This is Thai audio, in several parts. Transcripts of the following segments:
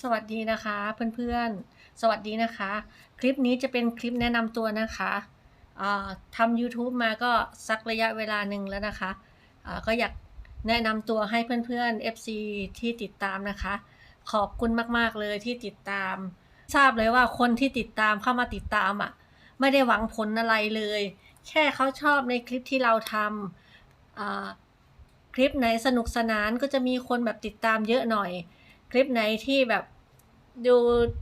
สวัสดีนะคะเพื่อนๆ สวัสดีนะคะ คลิปนี้จะเป็นคลิปแนะนำตัวนะคะทำ YouTube มาก็สักระยะเวลาหนึ่งแล้วนะคะอ่าก็อยากแนะนำตัวให้เพื่อนๆ FC ที่ติดตามนะคะ ขอบคุณมากๆเลยที่ติดตาม ทราบเลยว่าคนที่ติดตามเข้ามาติดตามอะไม่ได้หวังผลอะไรเลย แค่เขาชอบในคลิปที่เราทำคลิปไหนสนุกสนานก็จะมีคนแบบติดตามเยอะหน่อย คลิปไหนที่แบบดู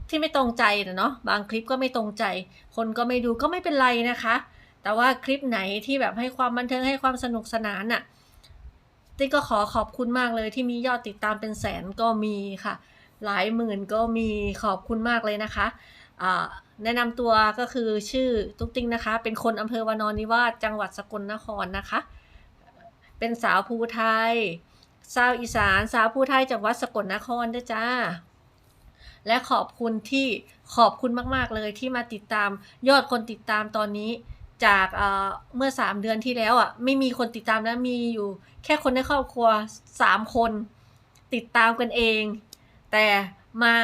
ที่ไม่ตรงใจนะเนาะบางคลิปก็ไม่ตรงใจ คนก็ไม่ดูก็ไม่เป็นไรนะคะ แต่ว่าคลิปไหนที่แบบให้ความบันเทิงให้ความสนุกสนานน่ะติ๊กก็ขอขอบคุณมากเลยที่มียอดติดตามเป็นแสนก็มีค่ะ หลายหมื่นก็มีขอบคุณมากเลยนะคะแนะนำตัวก็คือชื่อตุ๊กติ๊งนะคะ เป็นคนอำเภอวานอนนิวาสจังหวัดสกลนครนะคะ เป็นสาวภูไทย ชาวอีสานสาวผู้ไทยจังหวัดสกลนครด้วยจ้า และขอบคุณที่ขอบคุณมากๆเลยที่มาติดตามยอดคนติดตามตอนนี้จากเเมื่อ 3 เดือนที่แล้วอะไม่มีคนติดตามนะมีอยู่ แค่คนในครอบครัว 3 คน ติดตามกันเอง แต่มา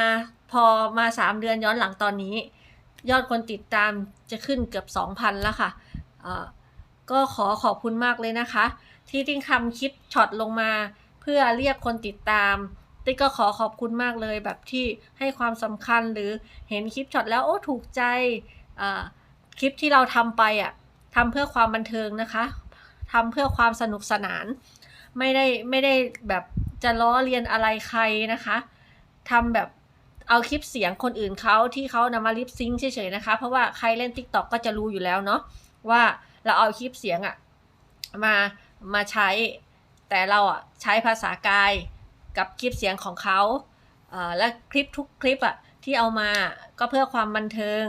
พอมา 3 เดือนย้อนหลังตอนนี้ ยอดคนติดตามจะขึ้นเกือบ 2,000 แล้วค่ะก็ขอขอบคุณมากเลยนะคะ ที่ติ้งทำคลิปช็อตลงมา เพื่อเรียกคนติดตามติ๊กก็ขอขอบคุณมากเลยแบบที่ให้ความสำคัญหรือเห็นคลิปช็อตแล้วโอ้ถูกใจคลิปที่เราทำไปอะทำเพื่อความบันเทิงนะคะทำเพื่อความสนุกสนาน ไม่ได้ไม่ได้แบบจะล้อเลียนอะไรใครนะคะทำแบบเอาคลิปเสียงคนอื่นเขาที่เขานำมาลิปซิงค์เฉยๆนะคะ เพราะว่าใครเล่น t ิ k t o k ก็จะรู้อยู่แล้วเนาะว่าเราเอาคลิปเสียงอะมามาใช้ แต่เราอะใช้ภาษากายกับคลิปเสียงของเขาและคลิปทุกคลิปอะที่เอามาก็เพื่อความบันเทิง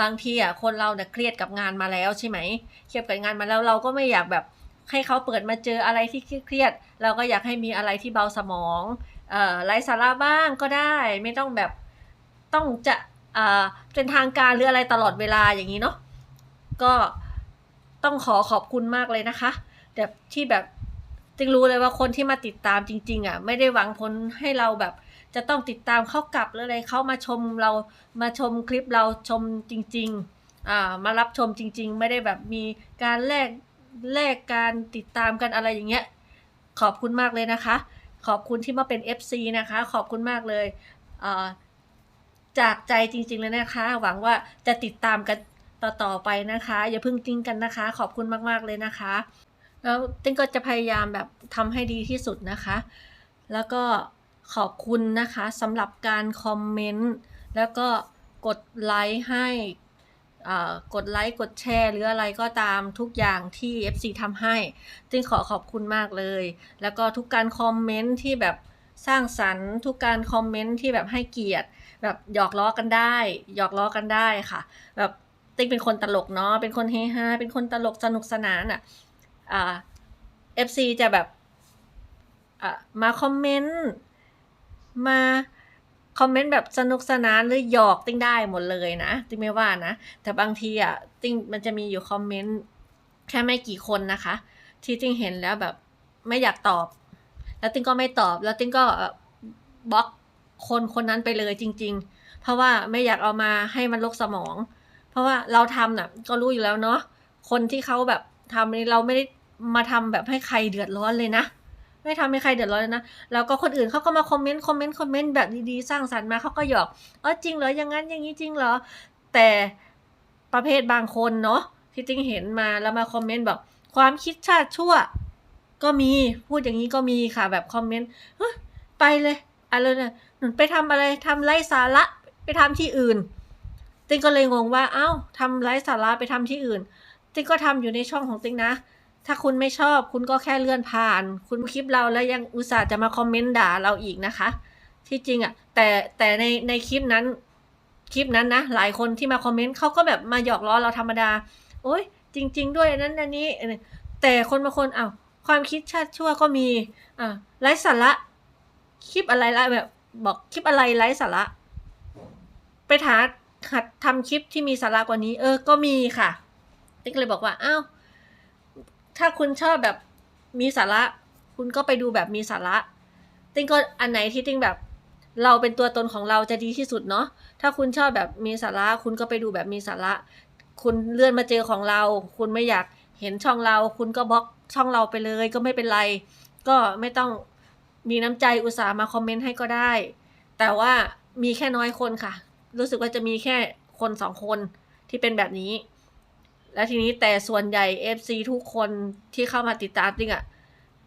บางทีอะคนเราเนี่ยเครียดกับงานมาแล้วใช่ไหมเครียดกับงานมาแล้วเราก็ไม่อยากแบบให้เขาเปิดมาเจออะไรที่เครียด เราก็อยากให้มีอะไรที่เบาสมองอไร้สาระบ้างก็ได้ไม่ต้องแบบต้องจะเป็นทางการหรืออะไรตลอดเวลาอย่างนี้เนาะก็ต้องขอขอบคุณมากเลยนะคะ แบบที่แบบ จึงรู้เลยว่าคนที่มาติดตามจริง ๆ อะ ไม่ได้หวังผลให้เราแบบ จะต้องติดตามเข้ากลับหรืออะไรเข้ามาชมเรามาชมคลิปเราชมจริง ๆ อ่า มารับชมจริง ๆ ไม่ได้แบบมีการแลกแลกการติดตามกันอะไรอย่างเงี้ย ขอบคุณมากเลยนะคะ ขอบคุณที่มาเป็น FC นะคะ ขอบคุณมากเลยอ่าจากใจจริง ๆ เลยนะคะ หวังว่าจะติดตามกันต่อๆไปนะคะ อย่าเพิ่งทิ้งกันนะคะ ขอบคุณมากๆเลยนะคะ แล้วติ้งก็จะพยายามแบบทำให้ดีที่สุดนะคะ แล้วก็ขอบคุณนะคะสำหรับการคอมเมนต์แล้วก็กดไลค์ให้กดไลค์กดแชร์หรืออะไรก็ตามทุกอย่างที่ FC ทำให้ติ้งขอขอบคุณมากเลย แล้วก็ทุกการคอมเมนต์ที่แบบสร้างสรรค์ ทุกการคอมเมนต์ที่แบบให้เกียรติ แบบหยอกล้อกันได้ หยอกล้อกันได้ค่ะ แบบติ้งเป็นคนตลกเนาะเป็นคนเฮฮาเป็นคนตลกสนุกสนานอะ เอ่า FC จะแบบมาคอมเมนต์มาคอมเมนต์แบบสนุกสนานหรือหยอกติ้งได้หมดเลยนะติ้งไม่ว่านะ แต่บางทีอะติ้งมันจะมีอยู่คอมเมนต์แค่ไม่กี่คนนะคะ ที่ติ้งเห็นแล้วแบบไม่อยากตอบ แล้วติ้งก็ไม่ตอบ แล้วติ้งก็บล็อกคนคนนั้นไปเลยจริง ๆ เพราะว่าไม่อยากเอามาให้มันลกสมอง เพราะว่าเราทำน่ะ ก็รู้อยู่แล้วเนาะคนที่เขาแบบทำนี่เราไม่ได้ มาทำแบบให้ใครเดือดร้อนเลยนะ ไม่ทำให้ใครเดือดร้อนเลยนะ แล้วก็คนอื่นเขาก็มาคอมเมนต์คอมเมนต์คอมเมนต์แบบดีๆสร้างสรรค์มาเขาก็หยอกเออจริงเหรออย่างนั้นอย่างนี้จริงเหรอ แต่ประเภทบางคนเนาะที่จริงเห็นมาแล้วมาคอมเมนต์แบบความคิดชาติชั่ว ก็มีพูดอย่างนี้ก็มีค่ะแบบคอมเมนต์เฮ้ยไปเลยอะไรเนี่ยหนูไปทำอะไรทำไร้สาระไปทำที่อื่นติ๊งก็เลยงงว่า เอ้าทำไร้สาระไปทำที่อื่นติ๊งก็ทำอยู่ในช่องของติ๊งนะ ถ้าคุณไม่ชอบคุณก็แค่เลื่อนผ่าน คุณคลิปเราแล้วยังอุตส่าห์จะมาคอมเมนต์ด่าเราอีกนะคะ ที่จริงอะ่ะ แต่แต่ในในคลิปนั้น คลิปนั้นนะหลายคนที่มาคอมเมนต์เขาก็แบบมาหยอกล้อเราธรรมดา โอ้ยจริง ๆ ด้วยนั้นอันนี้ แต่คนบางคนอ้าวความคิดชาติชั่วก็มีอ่าไร้สาระคลิปอะไรละแบบ บอกคลิปอะไรไร้สาระ ไปหาหัดทำคลิปที่มีสาระกว่านี้ เออก็มีค่ะ ติ๊กเลยบอกว่าอ้าว ถ้าคุณชอบแบบมีสาระ คุณก็ไปดูแบบมีสาระ ติ๊งก็อันไหนที่ติ๊งแบบเราเป็นตัวตนของเราจะดีที่สุดเนาะ ถ้าคุณชอบแบบมีสาระ คุณก็ไปดูแบบมีสาระ คุณเลื่อนมาเจอของเรา คุณไม่อยากเห็นช่องเรา คุณก็บล็อกช่องเราไปเลย ก็ไม่เป็นไร ก็ไม่ต้องมีน้ำใจอุตส่าห์มาคอมเมนต์ให้ก็ได้ แต่ว่ามีแค่น้อยคนค่ะ รู้สึกว่าจะมีแค่คนสองคนที่เป็นแบบนี้ และทีนี้แต่ส่วนใหญ่ FC ทุกคนที่เข้ามาติดตามจริงอะ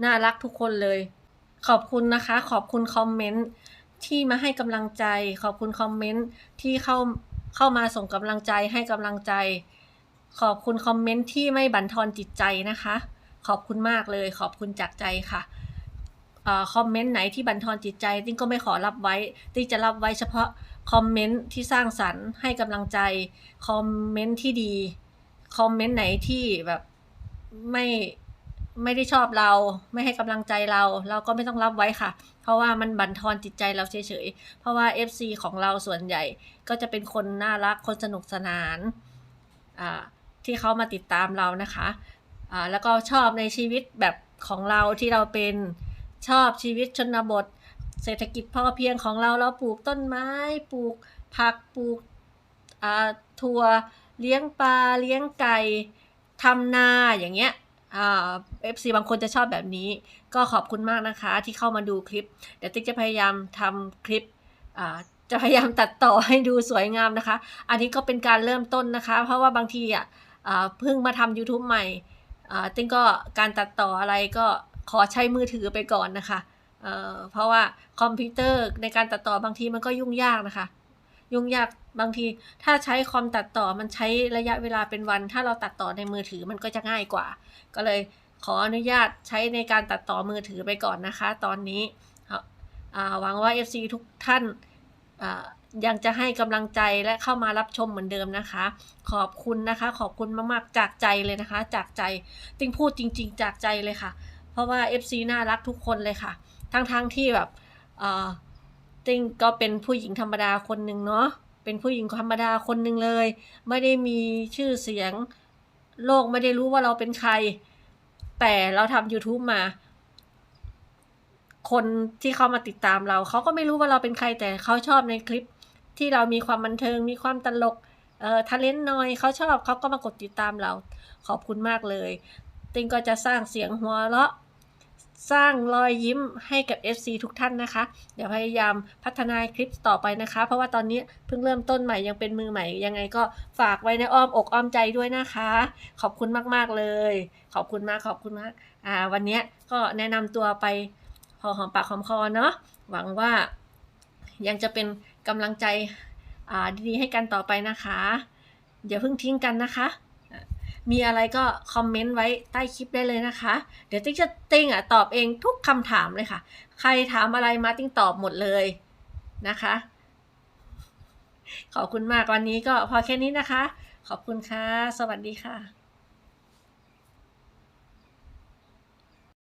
น่ารักทุกคนเลย ขอบคุณนะคะ ขอบคุณคอมเมนต์ที่มาให้กำลังใจ ขอบคุณคอมเมนต์ที่เข้าเข้ามาส่งกำลังใจให้กำลังใจ ขอบคุณคอมเมนต์ที่ไม่บั่นทอนจิตใจนะคะ ขอบคุณมากเลย ขอบคุณจากใจค่ะอคอมเมนต์ไหนที่บั่นทอนจิตใจติ้งก็ไม่ขอรับไว้ติ้งจะรับไว้เฉพาะคอมเมนต์ที่สร้างสรรค์ให้กำลังใจ คอมเมนต์ที่ดี คอมเมนต์ไหนที่แบบไม่ไม่ได้ชอบเรา ไม่ให้กำลังใจเรา เราก็ไม่ต้องรับไว้ค่ะ เพราะว่ามันบั่นทอนจิตใจเราเฉยๆ เพราะว่า FC ของเราส่วนใหญ่ ก็จะเป็นคนน่ารักคนสนุกสนานอ่าที่เขามาติดตามเรานะคะอ่าแล้วก็ชอบในชีวิตแบบของเราที่เราเป็นชอบชีวิตชนบท เศรษฐกิจพอเพียงของเราเราปลูกต้นไม้ปลูกผักปลูกอ่าถั่ว เลี้ยงปลาเลี้ยงไก่ทำนาอย่างเงี้ยเอ่า FC บางคนจะชอบแบบนี้ ก็ขอบคุณมากนะคะที่เข้ามาดูคลิป เดี๋ยวติ๊กจะพยายามทำคลิปจะพยายามตัดต่อให้ดูสวยงามนะคะ อันนี้ก็เป็นการเริ่มต้นนะคะ เพราะว่าบางทีอะเพิ่งมาทำ YouTube ใหม่ติ๊กก็การตัดต่ออะไรก็ขอใช้มือถือไปก่อนนะคะเเพราะว่าคอมพิวเตอร์ในการตัดต่อบางทีมันก็ยุ่งยากนะคะ ยุ่งยาก บางทีถ้าใช้คอมตัดต่อมันใช้ระยะเวลาเป็นวัน ถ้าเราตัดต่อในมือถือมันก็จะง่ายกว่า ก็เลยขออนุญาตใช้ในการตัดต่อมือถือไปก่อนนะคะ ตอนนี้หวังว่า FC ทุกท่านยังจะให้กำลังใจและเข้ามารับชมเหมือนเดิมนะคะ ขอบคุณนะคะ ขอบคุณมากๆจากใจเลยนะคะ จากใจติงพูดจริง ๆ จากใจเลยค่ะ เพราะว่า FC น่ารักทุกคนเลยค่ะ ทั้งๆทที่แบบติงก็เป็นผู้หญิงธรรมดาคนหนึ่งเนาะ เป็นผู้หญิงธรรมดาคนหนึ่งเลย ไม่ได้มีชื่อเสียง โลกไม่ได้รู้ว่าเราเป็นใคร แต่เราทำ YouTube มา คนที่เขามาติดตามเรา เขาก็ไม่รู้ว่าเราเป็นใครแต่เขาชอบในคลิปที่เรามีความบันเทิง มีความตลก เอ่อทาเลนน้อย เขาชอบเขาก็มากดติดตามเรา ขอบคุณมากเลย ติงก็จะสร้างเสียงหัวเราะ สร้างรอยยิ้มให้กับ FC ทุกท่านนะคะ เดี๋ยวพยายามพัฒนาคลิปต่อไปนะคะ เพราะว่าตอนนี้เพิ่งเริ่มต้นใหม่ยังเป็นมือใหม่ ยังไงก็ฝากไว้ในอ้อมอกอ้อมใจด้วยนะคะ ขอบคุณมากๆเลย ขอบคุณมากขอบคุณมากอ่าวันนี้ก็แนะนำตัวไปพอหอมปากหอมคอเนาะหวังว่ายังจะเป็นกำลังใจดีๆให้กันต่อไปนะคะอย่าเพิ่งทิ้งกันนะคะ มีอะไรก็คอมเมนต์ไว้ใต้คลิปได้เลยนะคะ เดี๋ยวติ๊กจะติ๊งอะตอบเองทุกคำถามเลยค่ะ ใครถามอะไรมาติ๊งตอบหมดเลยนะคะ ขอบคุณมากวันนี้ก็พอแค่นี้นะคะ ขอบคุณค่ะ สวัสดีค่ะ